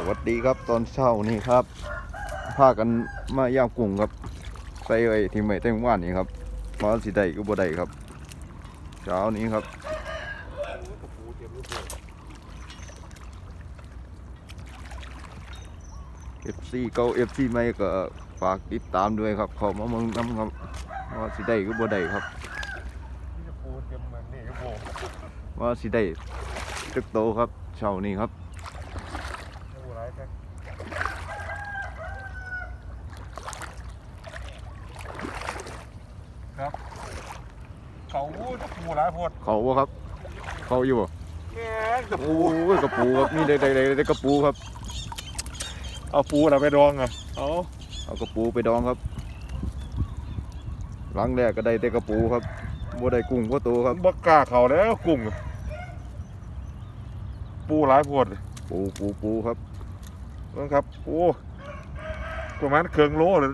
สวัสดีครับตอนเช้านี้ครับพากันมาย่างกุ้งครับใส่ไว้ที่ไม่เต็มว่านนี่ครับมาสิได้ก็บ่ได้ครับ เช้านี้ครับเอฟซีเก่าเอฟซีใหม่ก็ฝากติดตามด้วยครับขามาเมืองน้ำครับว่าสิได้ก็บ่ได้ครับมาสิได้ตึกโตครับเช้านี้ครับ ปูไรแค่ครับ เขาจะปูไรพดเขาบ่ครับ เขาอยู่บ่แม่งจะโอ้ปูยกระปูครับนี่ได้ได้ได้ได้กระปูครับ เอาปูอะไรไปดองอะเอาเอากระปูไปดองครับหลังแรกก็ได้แต่กระปูครับบ่ได้กุ้งก็โตครับบักกล้าเขาแล้วกุ้งปูไรพดปูปูปูครับนะครับปูประมาณเครื่องโลเลย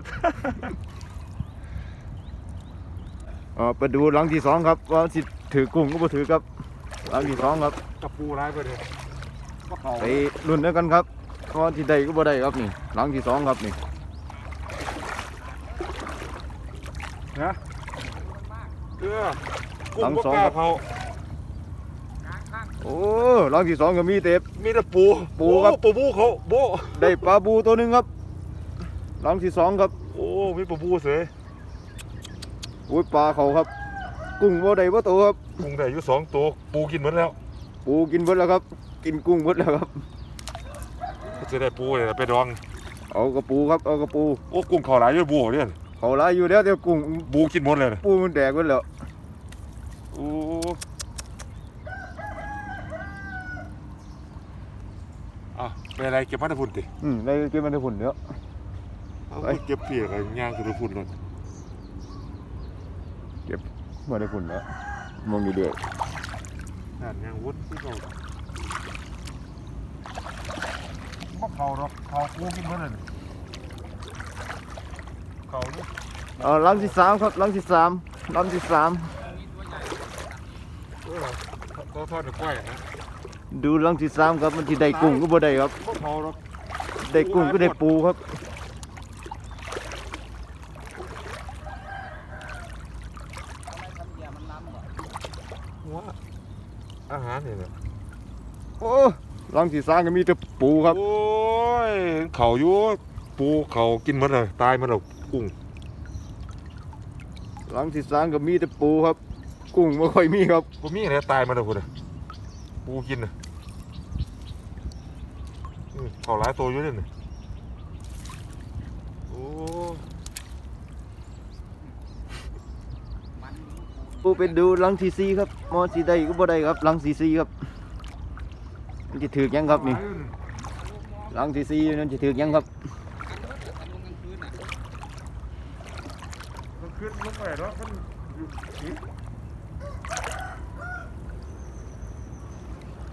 เออไปดูหลังที่สองครับว่าสิถือกุ้งก็บ่ถือครับหลังที่สองครับกับปูไรไปเลยก็เขาไปรุ่นด้วยกันครับว่าที่ได้ก็บ่ได้ครับนี่ หลังที่สองครับนี่นะเออกุ้งบักกล้าเขาโอ้หลังที่สองก็มีเต็บมีแต่ปูปูครับโอ้ปูปูเขาโบได้ปลาบูตัวหนึงครับหลังที่สองครับ โอ้มีปูปูเสยโอ้ยปลาเขาครับ กุ้งบ่ได้บ่โตครับ กุ้งได้อยู่สองตัวปูกินหมดแล้ว ปูกินเบิดแล้วครับ กินกุ้งเบิดแล้วครับ ก็จะได้ปูเลยไปดอง เอากระปูครับ เอากระปู โอ้กุ้งเขาหลายอยู่บูเนี่ยเขาหลายอยู่แล้วเดี๋ยวกุ้งบูกินหมดเลยนะปูมันแดกเบิดแล้วโอ้อะเป็นอะไรเก็บมาได้พุ่นติอืมได้กินมันได้ผุนเยอะ เอาไปเก็บเปียกอะไรย่างคือได้พุ่นเลย มาได้ผุนเยอะมองอยู่เดือดนั่นย่างวุ้นที่เขาบ่เขาหรอกเขาปูกินหมดเลยเขานี่เอาลำที่สามครับลำที่สามลำที่สามเออเขาทอดในกล้วยนะดูลำที่สามครับมันที่ได้กุ้งก็บ่ได้ครับบ่เขาหรอกได้กุ้งก็ได้ปูครับ ว่าอาหารนี่แหละ โอ้ลำที่สามก็มีแต่ปูครับ โอ้ยเขาอยู่ปูเขากินหมดเลยตายหมดแล้วกุ้งลำที่สามก็มีแต่ปูครับ กุ้งไม่ค่อยมีครับผมมีอะไรตายหมาแล้วคุณปูกินน่ะอืมเขาหลายตัวอยู่เนี่ยน่ะโอ้ปูไปดูลำที่สี่ครับมอสีได้ก็บ่ได้ครับลำที่สี่ครับ มันจะถือกยังครับนี่ลำที่สี่นั่นจะถือกยังครับมันขึ้นลงไปแล้วมันอยู่ที่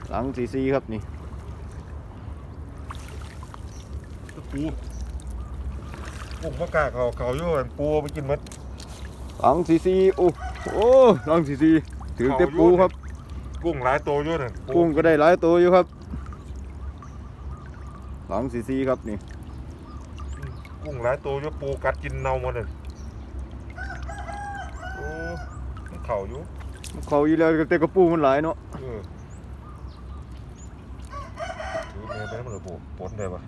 หลังซีซีครับนี่ตะปูกุ้งปลากล้าเขาเขาอยู่อันปูไปกินหมดหลังซีซีโอ้โอ้หลังซีซีถือเต็ปูครับ กุ้งหลายตัวอยู่น่ะปูกุ้งก็ได้หลายตัวอยู่ครับหลังซีซีครับนี่กุ้งหลายตัวอยู่ปูกัดกินเน่าหมดเลยโอ้มันเขาอยู่เขาอยู่แล้วแต่กระปูมันหลายเนาะเออถือเมย์ไปแล้วมันเลยปูปนได้ปะ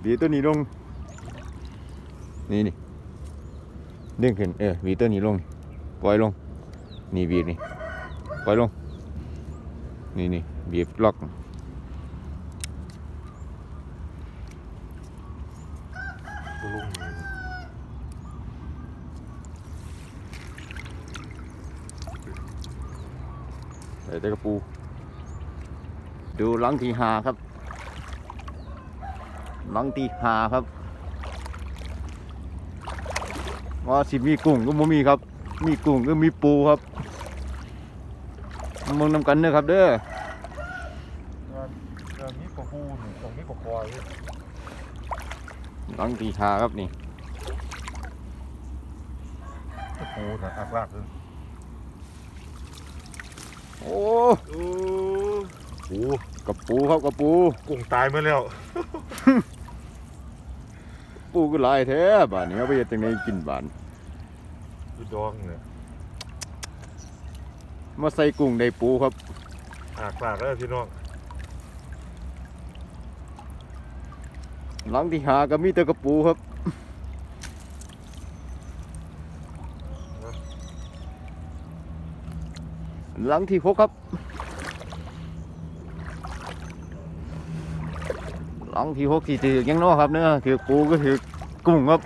หวีตัวนี้ลง นี่นี่เด้งขึ้นเออหวีตัวนี้ลง ปล่อยลง นี่บีบนี่ ปล่อยลง นี่นี่บีบล็อก ใส่แต่กระปู ดูลังที่หาครับลังที่หาครับว่าสิมีกุ้งก็บ่มีครับ มีกุ้งก็มีปูครับมามึงนำกันเด้อครับเด้อแล้วมีปลาปูนี่ตรงนี้ปลาคอยหลังที่หาครับนี่ปลาปูนะอักลากเลยโอ้โอ้กระปูครับกระปูกุ้งตายมาแล้ว ปูก็หลายแท้บานนี้เอาไปเฮ็ดจังไดกินบานคื อดองเนี่ยมาใส่กุ้งได้ปูครับอากปากแล้วพี่น้องหลังที่หาก็มีแต่กระปูครับหลังที่หกครับ หลังที่หกที่ถือยังน้อครับเนื้อถือปูก็ถือกุ้งครับ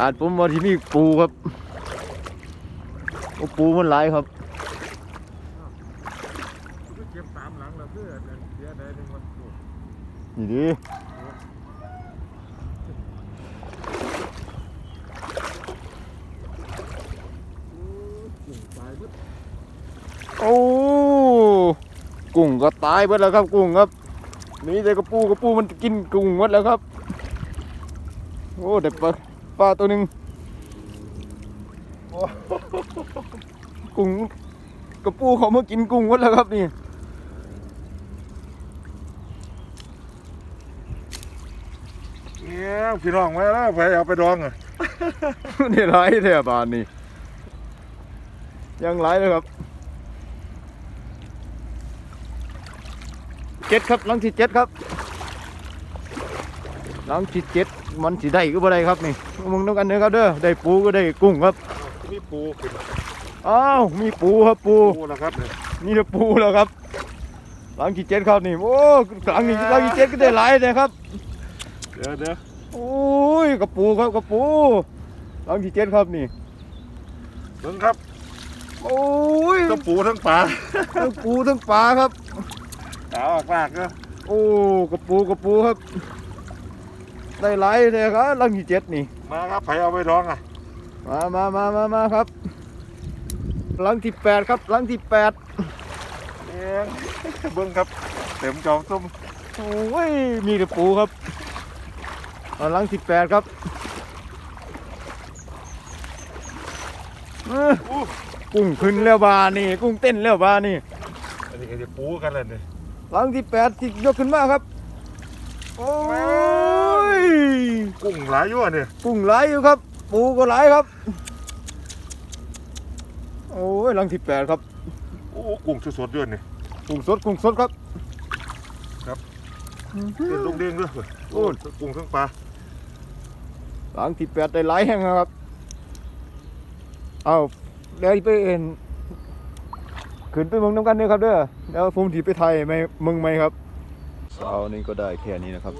อาจผมว่าที่มีปูครับโอ้ปูมันหลายครับเก็บตามหลังแล้วเพื่อเสียได้หนึ่งวันนี่ดิโอ้กุ้งก็ตายหมดแล้วครับกุ้งครับนี่แต่กระปูกระปูมันกินกุ้งหมดแล้วครับโอ้แต่ปลา ปลาตัวหนึ่งโอ้กุ้งกระปูเขามากินกุ้งหมดแล้วครับนี่เนี่ยพี่น้องมาแล้วไปเอาไปดองอะนี่ร้ายแถบานนี่ยังร้ายเลยครับเจ็ดครับหลังที่เจ็ดครับ หลังที่เจ็ดมันสีได้ก็บ่ได้ครับนี่มึงต้องกันเด้อครับเด้อได้ปูก็ได้กุ้งครับมีปูขึ้นอ้าวมีปูครับปูปูแล้วครับเนี่ยนี่นะปูแล้วครับหลังที่เจ็ดครับนี่โอ้หลังนี้หลังที่เจ็ดก็ได้หลายเลยครับเดี๋ยวเดี๋ยวโอ้ยกระปูครับกระปูหลังที่เจ็ดครับนี่เบิ่งครับโอ้ยทั้งปูทั้งปลาทั้งปูทั้งปลาครับตาออกปากก็โอ้กระปูกระปูครับ ได้หลายเลยครับหลังที่เจ็ดนี่ มาครับไปเอาไปดองอะมามามามามาครับหลังที่แปดครับหลังที่แปดเนี่ยเบิ่งครับเต็มจองส้มโอ้ยมีกระปูครับเอาหลังที่แปดครับเอ้ออู้กุ้งขึ้นแล้วบานี่ กุ้งเต้นแล้วบานี่อันนี้ก็จะปูกันเลยเนี่ยหลังที่แปดที่ยกขึ้นมาครับ โอ้ย กุ้งหลายอยู่อะเนี่ยกุ้งหลายอยู่ครับ ปูก็หลายครับ โอ้ยหลังที่แปดครับโอ้กุ้งสดๆด้วยเนี่ยกุ้งสดกุ้งสดครับครับอื้อหืเต้นลูอกเด้งด้วยเว้ยโอ้โอ้ทั้งกุ้งทั้งปลาหลังที่แปดได้หลายแห่งนะครับเอาเดี๋ยวไปเอ็นขึ้นไปเมืองน้ำกันเด้อครับเด้อเดี๋ยวผมถีไปไทยไหมเมืองไหมครับเช้านี้ก็ได้แค่นี้นะครับ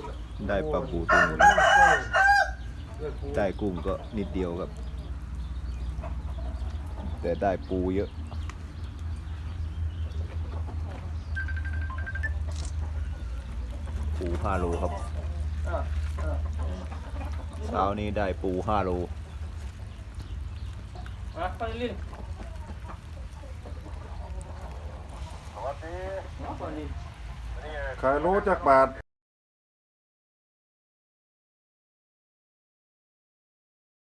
ได้ปลาปูตัวหนึง ได้กุ้งก็นิดเดียวครับ แต่ได้ปูเยอะปูห้าโลครับเช้านี้ได้ปูห้าโลไปเล่นขายโลจากบาท